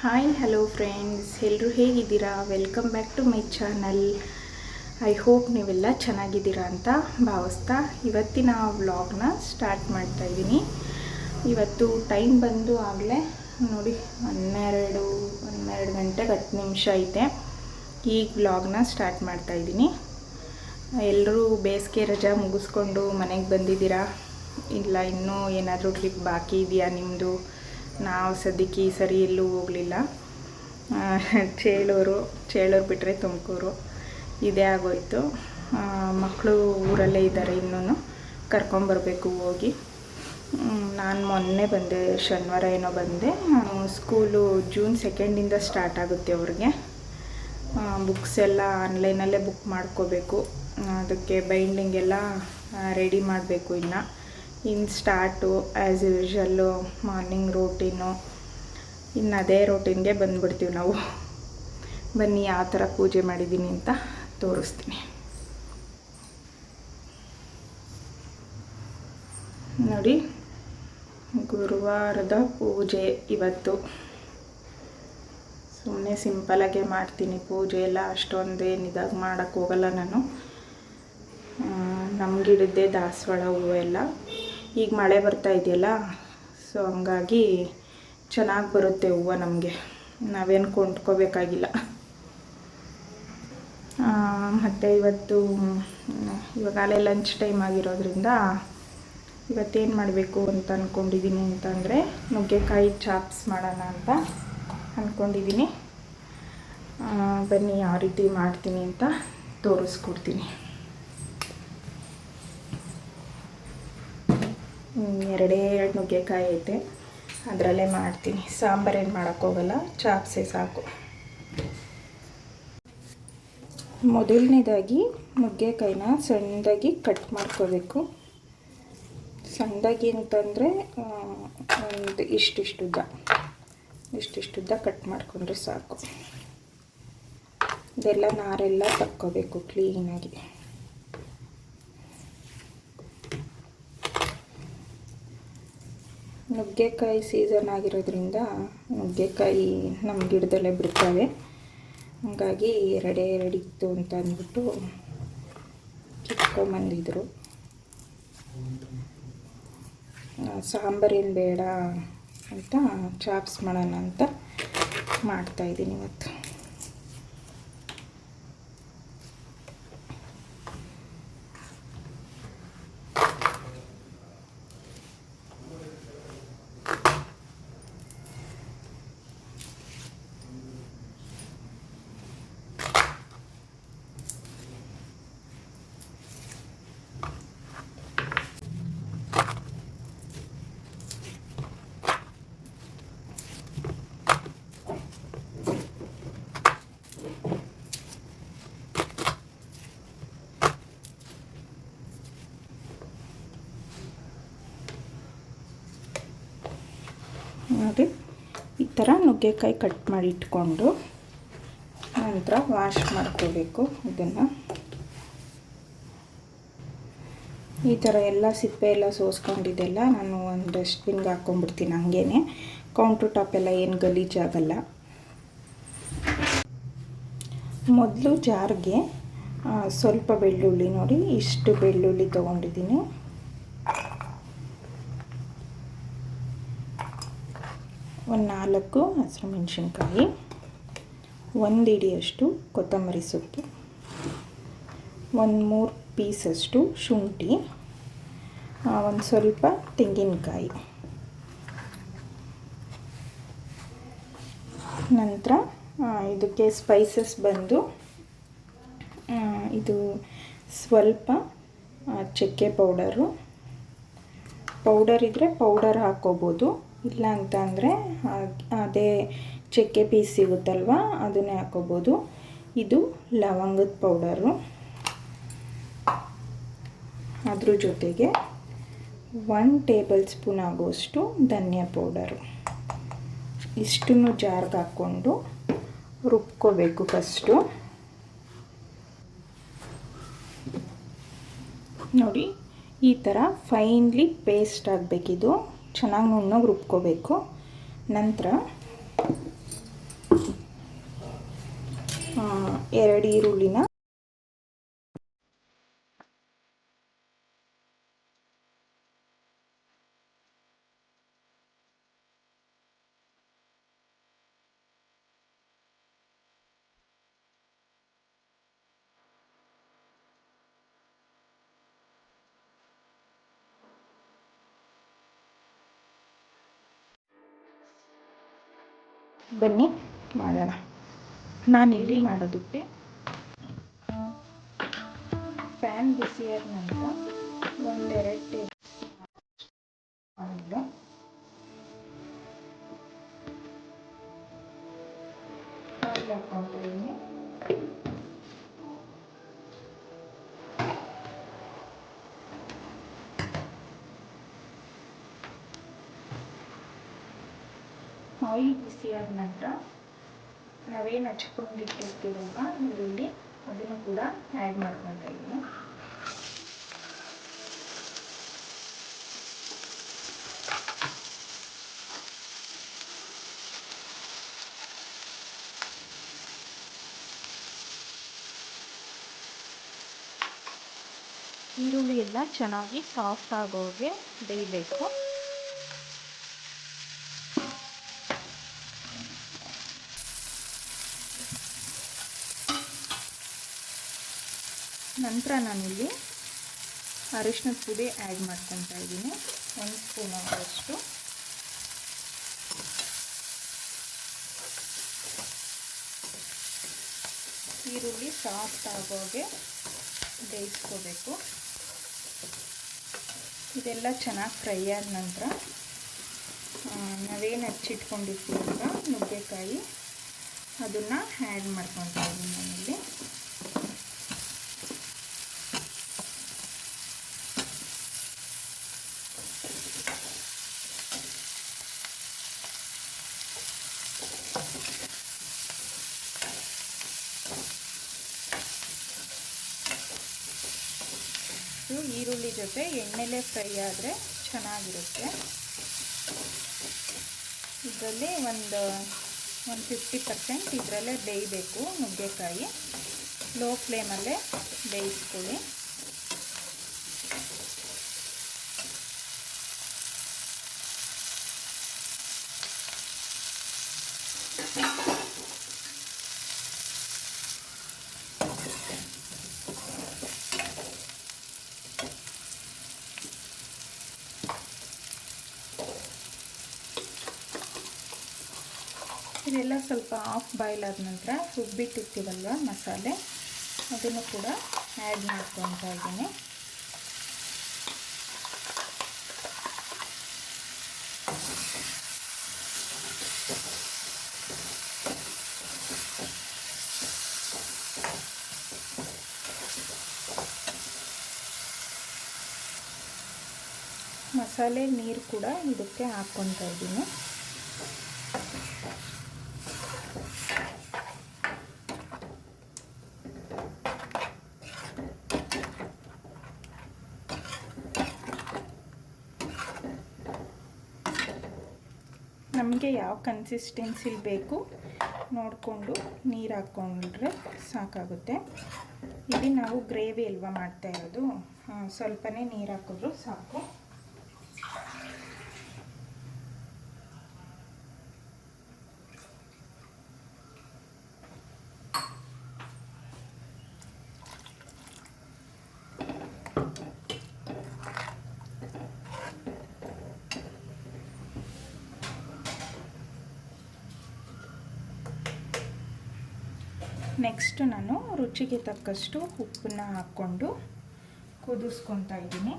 Hi hello friends ಎಲ್ಲರೂ ಹೇಗಿದ್ದೀರಾ? Welcome back to my channel I hope ನೀವೆಲ್ಲ ಚೆನ್ನಾಗಿದ್ದೀರಾ ಅಂತ ಭಾವಿಸ್ತಾ ಇವತ್ತಿನ ವ್ಲಾಗ್ನ ಸ್ಟಾರ್ಟ್ ಮಾಡ್ತಾ ಇದ್ದೀನಿ. ಇವತ್ತು ಟೈಮ್ ಬಂದು ಆಗಲೇ ನೋಡಿ, ಹನ್ನೆರಡು ಹನ್ನೆರಡು ಗಂಟೆಗೆ ಹತ್ತು ನಿಮಿಷ ಐತೆ. ಈಗ ವ್ಲಾಗ್ನ ಸ್ಟಾರ್ಟ್ ಮಾಡ್ತಾ ಇದ್ದೀನಿ. ಎಲ್ಲರೂ ಬೇಸಿಗೆ ರಜಾ ಮುಗಿಸ್ಕೊಂಡು ಮನೆಗೆ ಬಂದಿದ್ದೀರಾ? ಇಲ್ಲ, ಇನ್ನೂ ಏನಾದರೂ ಟ್ರಿಪ್ ಬಾಕಿ ಇದೆಯಾ ನಿಮ್ಮದು ನಾವು ಸದ್ಯಕ್ಕೆ ಈ ಸರಿ ಎಲ್ಲೂ ಹೋಗಲಿಲ್ಲ. ಚೇಳೂರು ಚೇಳೂರು ಬಿಟ್ಟರೆ ತುಮಕೂರು. ಇದೇ ಆಗೋಯ್ತು. ಮಕ್ಕಳು ಊರಲ್ಲೇ ಇದ್ದಾರೆ ಇನ್ನೂ ಕರ್ಕೊಂಬರ್ಬೇಕು ಹೋಗಿ. ನಾನು ಮೊನ್ನೆ ಬಂದೆ, ಶನಿವಾರ ಏನೋ ಬಂದೆ. ಸ್ಕೂಲು ಜೂನ್ ಸೆಕೆಂಡಿಂದ ಸ್ಟಾರ್ಟ್ ಆಗುತ್ತೆ ಅವ್ರಿಗೆ. ಬುಕ್ಸ್ ಎಲ್ಲ ಆನ್ಲೈನಲ್ಲೇ ಬುಕ್ ಮಾಡ್ಕೋಬೇಕು. ಅದಕ್ಕೆ ಬೈಂಡಿಂಗ್ ಎಲ್ಲ ರೆಡಿ ಮಾಡಬೇಕು ಇನ್ನು. ಇನ್ನು start as usual morning routine ಇನ್ನು ಅದೇ ರೂಟೀನ್ಗೆ ಬಂದುಬಿಡ್ತೀವಿ ನಾವು. ಬನ್ನಿ ಯಾವ ಥರ ಪೂಜೆ ಮಾಡಿದ್ದೀನಿ ಅಂತ ತೋರಿಸ್ತೀನಿ. ನೋಡಿ, ಗುರುವಾರದ ಪೂಜೆ ಇವತ್ತು. ಸುಮ್ಮನೆ ಸಿಂಪಲಾಗೆ ಮಾಡ್ತೀನಿ. ಪೂಜೆ ಎಲ್ಲ ಅಷ್ಟೊಂದೇನು ಇದಾಗಿ ಮಾಡೋಕ್ಕೆ ಹೋಗಲ್ಲ ನಾನು. ನಮ್ಮ ಗಿಡದ್ದೇ ದಾಸವಾಳ ಹೂವು ಎಲ್ಲ ಈಗ ಮಳೆ ಬರ್ತಾ ಇದೆಯಲ್ಲ ಸೊ ಹಂಗಾಗಿ ಚೆನ್ನಾಗಿ ಬರುತ್ತೆ ಹೂವು ನಮಗೆ. ನಾವೇನು ಕೊಂಡ್ಕೋಬೇಕಾಗಿಲ್ಲ. ಮತ್ತು ಇವತ್ತು ಇವಾಗಲೇ ಲಂಚ್ ಟೈಮ್ ಆಗಿರೋದ್ರಿಂದ ಇವತ್ತೇನು ಮಾಡಬೇಕು ಅಂತ ಅಂದ್ಕೊಂಡಿದ್ದೀನಿ ಅಂತಂದರೆ ನುಗ್ಗೆಕಾಯಿ ಚಾಪ್ಸ್ ಮಾಡೋಣ ಅಂತ ಅಂದ್ಕೊಂಡಿದ್ದೀನಿ ಬನ್ನಿ ಯಾವ ರೀತಿ ಮಾಡ್ತೀನಿ ಅಂತ ತೋರಿಸ್ಕೊಡ್ತೀನಿ. ಎರಡೇ ಎರಡು ನುಗ್ಗೆಕಾಯಿ ಐತೆ. ಅದರಲ್ಲೇ ಮಾಡ್ತೀನಿ. ಸಾಂಬಾರೇನು ಮಾಡೋಕ್ಕೋಗಲ್ಲ ಚಾಪ್ಸೆ ಸಾಕು. ಮೊದಲನೇದಾಗಿ ನುಗ್ಗೆಕಾಯಿನ ಸಣ್ಣದಾಗಿ ಕಟ್ ಮಾಡ್ಕೋಬೇಕು. ಸಣ್ಣದಾಗಿ ಅಂತಂದರೆ ಒಂದು ಇಷ್ಟಿಷ್ಟುದ್ದ ಇಷ್ಟಿಷ್ಟುದ್ದ ಕಟ್ ಮಾಡಿಕೊಂಡ್ರೆ ಸಾಕು. ಇದೆಲ್ಲ ನಾರೆಲ್ಲ ತಕ್ಕೋಬೇಕು ಕ್ಲೀನಾಗಿ ನುಗ್ಗೆಕಾಯಿ ಸೀಸನ್ ಆಗಿರೋದ್ರಿಂದ ನುಗ್ಗೆಕಾಯಿ ನಮ್ಮ ಗಿಡದಲ್ಲೇ ಬಿಡ್ತವೆ. ಹಾಗಾಗಿ ಎರಡೇ ಎರಡಿತ್ತು ಅಂತ ಅಂದ್ಬಿಟ್ಟು ಕಿತ್ಕೊಂಬಂದಿದ್ರು. ಸಾಂಬಾರೇನು ಬೇಡ ಅಂತ ಚಾಪ್ಸ್ ಮಾಡೋಣ ಅಂತ ಮಾಡ್ತಾಯಿದ್ದೀನಿ ಇವತ್ತು. ನೋಡಿ. ಈ ಥರ ನುಗ್ಗೆಕಾಯಿ ಕಟ್ ಮಾಡಿ ಇಟ್ಕೊಂಡು ನಂತರ ವಾಶ್ ಮಾಡ್ಕೋಬೇಕು ಇದನ್ನು. ಈ ಥರ ಎಲ್ಲ ಸಿಪ್ಪೆ ಎಲ್ಲ ಸೋಸ್ಕೊಂಡಿದ್ದೆಲ್ಲ ನಾನು ಒಂದು ಡಸ್ಟ್ಬಿನ್ಗೆ ಹಾಕ್ಕೊಂಡ್ಬಿಡ್ತೀನಿ ಹಂಗೇ ಕೌಂಟ್ರ್ ಟಾಪ್ ಎಲ್ಲ ಏನು ಗಲೀಜಾಗಲ್ಲ ಮೊದಲು ಜಾರ್ಗೆ ಸ್ವಲ್ಪ ಬೆಳ್ಳುಳ್ಳಿ ನೋಡಿ, ಇಷ್ಟು ಬೆಳ್ಳುಳ್ಳಿ ತೊಗೊಂಡಿದ್ದೀನಿ. ಒಂದು ನಾಲ್ಕು ಹಸಿರು ಮೆಣಸಿನ್ಕಾಯಿ ಒಂದು ಇಡಿಯಷ್ಟು ಕೊತ್ತಂಬರಿ ಸೊಪ್ಪು ಒಂದು ಮೂರು ಪೀಸಷ್ಟು ಶುಂಠಿ ಒಂದು ಸ್ವಲ್ಪ ತೆಂಗಿನಕಾಯಿ. ನಂತರ ಇದಕ್ಕೆ ಸ್ಪೈಸಸ್ ಬಂದು ಇದು ಸ್ವಲ್ಪ ಚಕ್ಕೆ ಪೌಡರು. ಪೌಡರ್ ಇದ್ದರೆ ಪೌಡರ್ ಹಾಕ್ಕೋಬೋದು ಇಲ್ಲ ಅಂತ ಅಂದರೆ ಅದೇ ಚಕ್ಕೆ ಪೀಸ್ ಸಿಗುತ್ತಲ್ವ, ಅದನ್ನೇ ಹಾಕೋಬೋದು. ಇದು ಲವಂಗದ ಪೌಡರು. ಅದ್ರ ಜೊತೆಗೆ ಒನ್ ಟೇಬಲ್ ಸ್ಪೂನ್ ಆಗೋಷ್ಟು ಧನಿಯಾ ಪೌಡರು. ಇಷ್ಟನ್ನು ಜಾರ್ಗೆ ಹಾಕ್ಕೊಂಡು ರುಬ್ಕೋಬೇಕು ಫಸ್ಟು. ನೋಡಿ, ಈ ಥರ ಫೈನ್ಲಿ ಪೇಸ್ಟ್ ಆಗಬೇಕಿದು. ಚೆನ್ನಾಗಿ ನುಣ್ಣಗೆ ರುಬ್ಕೋಬೇಕು. ನಂತರ ಎರಡು ಈರುಳ್ಳಿನ ಬನ್ನಿ ಮಾಡೋಣ. ನಾನು ನಾನಿಲ್ಲಿ ಮಾಡೋದಕ್ಕೆ. ಪ್ಯಾನ್ ಬಿಸಿಯಾದ ನಂತರ ಒಂದೆರಡು ಟೇಬಲ್ ಆಯಿಲ್ ಬಿಸಿಯಾದ ನಂತರ ನಾವೇನು ಹಚ್ಕೊಂಡಿಟ್ಟಿರ್ತೀವಲ್ವ ಈರುಳ್ಳಿ, ಅದನ್ನು ಕೂಡ ಆ್ಯಡ್ ಮಾಡ್ಕೊತಾ ಇದ್ದೀನಿ. ಈರುಳ್ಳಿ ಎಲ್ಲ ಚೆನ್ನಾಗಿ ಸಾಫ್ಟ್ ಆಗೋಗೆ ಬೇಯಬೇಕು. ನಂತರ ನಾನಿಲ್ಲಿ ಅರಿಶಿನದ ಪುಡಿ ಆ್ಯಡ್ ಮಾಡ್ಕೊತಾ ಇದ್ದೀನಿ. ಒಂದು ಸ್ಪೂನ್ ಆದಷ್ಟು. ಈರುಳ್ಳಿ ಸಾಫ್ಟ್ ಆಗೋಗೆ ಬೇಯಿಸ್ಕೋಬೇಕು. ಇದೆಲ್ಲ ಚೆನ್ನಾಗಿ ಫ್ರೈ ಆದ ನಂತರ ನಾವೇನು ಹಚ್ಚಿಟ್ಕೊಂಡಿರ್ತೀವಲ್ಲ ನುಗ್ಗೆಕಾಯಿ, ಅದನ್ನು ಆ್ಯಡ್ ಮಾಡ್ಕೊತಾ ಇದ್ದೀನಿ ನಾನಿಲ್ಲಿ. ಈರುಳ್ಳಿ ಜೊತೆ ಎಣ್ಣೆಲೆ ಫ್ರೈ ಆದರೆ ಚೆನ್ನಾಗಿರುತ್ತೆ. ಇದರಲ್ಲಿ ಒಂದು ಒಂದು ಫಿಫ್ಟಿ ಪರ್ಸೆಂಟ್ ಇದರಲ್ಲೇ ಬೇಯಬೇಕು ನುಗ್ಗೆಕಾಯಿ. ಲೋ ಫ್ಲೇಮಲ್ಲೇ ಬೇಯಿಸ್ಕೊಳ್ಳಿ. ಇದೆಲ್ಲ ಸ್ವಲ್ಪ ಆಫ್ ಬಾಯ್ಲ್ ಆದ ನಂತರ ರುಬ್ಬಿಟ್ಟಿರ್ತೀವಲ್ವ ಮಸಾಲೆ? ಅದನ್ನು ಕೂಡ ಆ್ಯಡ್ ಮಾಡ್ಕೊತಾ ಇದ್ದೀನಿ. ಮಸಾಲೆ ನೀರು ಕೂಡ ಇದಕ್ಕೆ ಹಾಕ್ಕೊತಾ ಇದ್ದೀನಿ ನಮಗೆ ಯಾವ ಕನ್ಸಿಸ್ಟೆನ್ಸಿಲಿ ಬೇಕು ನೋಡಿಕೊಂಡು ನೀರು ಹಾಕ್ಕೊಂಡ್ರೆ ಸಾಕಾಗುತ್ತೆ. ಇಲ್ಲಿ ನಾವು ಗ್ರೇವಿ ಅಲ್ವಾ ಮಾಡ್ತಾ ಇರೋದು ಸ್ವಲ್ಪನೇ ನೀರು ಹಾಕಿದ್ರು ಸಾಕು. ನೆಕ್ಸ್ಟ್ ನಾನು ರುಚಿಗೆ ತಕ್ಕಷ್ಟು ಉಪ್ಪನ್ನ ಹಾಕ್ಕೊಂಡು ಕುದಿಸ್ಕೊತಾ ಇದ್ದೀನಿ.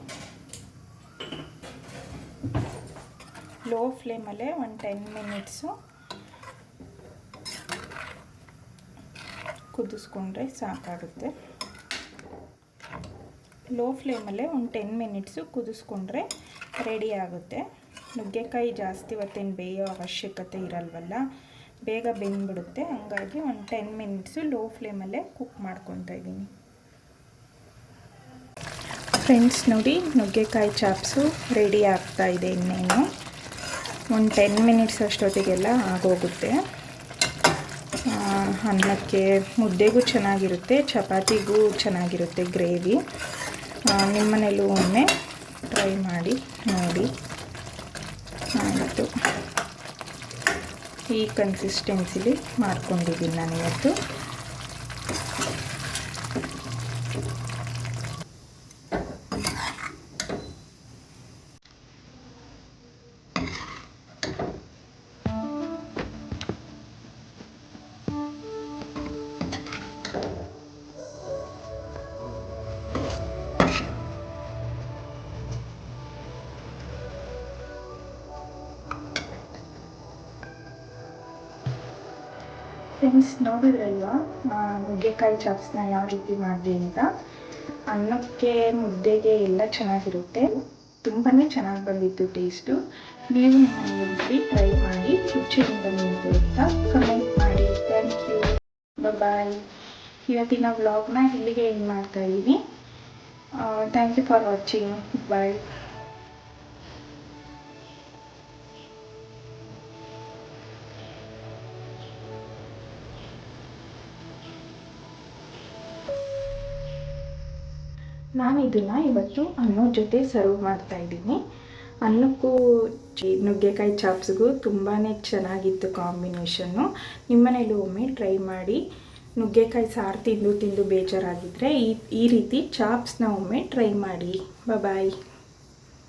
ಲೋ ಫ್ಲೇಮಲ್ಲೇ ಒಂದು ಟೆನ್ ಮಿನಿಟ್ಸು ಕುದಿಸ್ಕೊಂಡ್ರೆ ಸಾಕಾಗುತ್ತೆ. ಲೋ ಫ್ಲೇಮಲ್ಲೇ ಒಂದು ಟೆನ್ ಮಿನಿಟ್ಸು ಕುದಿಸ್ಕೊಂಡ್ರೆ ರೆಡಿ ಆಗುತ್ತೆ. ನುಗ್ಗೆಕಾಯಿ ಜಾಸ್ತಿ ಹೊತ್ತೇನು ಬೇಯೋ ಅವಶ್ಯಕತೆ ಇರಲ್ವಲ್ಲ. ಬೇಗ ಬೆಂದ್ಬಿಡುತ್ತೆ. ಹಂಗಾಗಿ ಒಂದು ಟೆನ್ ಮಿನಿಟ್ಸು ಲೋ ಫ್ಲೇಮಲ್ಲೇ ಕುಕ್ ಮಾಡ್ಕೊತಾ ಇದ್ದೀನಿ. ಫ್ರೆಂಡ್ಸ್ ನೋಡಿ ನುಗ್ಗೆಕಾಯಿ ಚಾಪ್ಸು ರೆಡಿ ಆಗ್ತಾ ಇದೆ ಇನ್ನೇನು. ಒಂದು ಟೆನ್ ಮಿನಿಟ್ಸ್ ಅಷ್ಟೊತ್ತಿಗೆಲ್ಲ ಆಗೋಗುತ್ತೆ. ಅನ್ನಕ್ಕೆ ಮುದ್ದೆಗೂ ಚೆನ್ನಾಗಿರುತ್ತೆ, ಚಪಾತಿಗೂ ಚೆನ್ನಾಗಿರುತ್ತೆ ಗ್ರೇವಿ. ನಿಮ್ಮನೇಲೂ ಒಮ್ಮೆ ಟ್ರೈ ಮಾಡಿ, ನೋಡಿ. ಆಯಿತು ಈ ಕನ್ಸಿಸ್ಟೆನ್ಸಿಲಿ ಮಾಡ್ಕೊಂಡಿದ್ದೀನಿ ನಾನು ಇವತ್ತು ಫ್ರೆಂಡ್ಸ್ ನೋಡಿದ್ರಲ್ವಾ ನುಗ್ಗೆಕಾಯಿ ಚಾಪ್ಸ್ನ ಯಾವ ರೀತಿ ಮಾಡಿದೆ ಅಂತ? ಅನ್ನಕ್ಕೆ, ಮುದ್ದೆಗೆ ಎಲ್ಲ ಚೆನ್ನಾಗಿರುತ್ತೆ. ತುಂಬಾ ಚೆನ್ನಾಗಿ ಬಂದಿತ್ತು ಟೇಸ್ಟು ನೀವು ಮನೆಯಲ್ಲಿ ಟ್ರೈ ಮಾಡಿ ರುಚಿಯಿಂದ ನಿಂತು ಅಂತ ಕಮೆಂಟ್ ಮಾಡಿ. ಥ್ಯಾಂಕ್ ಯು ಬಾಯ್ ಇವತ್ತಿನ ವ್ಲಾಗ್ನ ಇಲ್ಲಿಗೆ ಏನು ಮಾಡ್ತಾ ಇದ್ದೀನಿ thank you for watching bye ನಾನು ಇದನ್ನು ಇವತ್ತು ಅನ್ನದ ಜೊತೆ ಸರ್ವ್ ಮಾಡ್ತಾ ಇದ್ದೀನಿ. ಅನ್ನಕ್ಕೂ ನುಗ್ಗೆಕಾಯಿ ಚಾಪ್ಸ್ಗೂ ತುಂಬಾ ಚೆನ್ನಾಗಿತ್ತು ಕಾಂಬಿನೇಷನ್ನು ನಿಮ್ಮನೇಲಿ ಒಮ್ಮೆ ಟ್ರೈ ಮಾಡಿ. ನುಗ್ಗೆಕಾಯಿ ಸಾರು ತಿಂದು ತಿಂದು ಬೇಜಾರಾಗಿದ್ದರೆ ಈ ಈ ರೀತಿ ಚಾಪ್ಸ್ನ ಒಮ್ಮೆ ಟ್ರೈ ಮಾಡಿ. ಬಾಯ್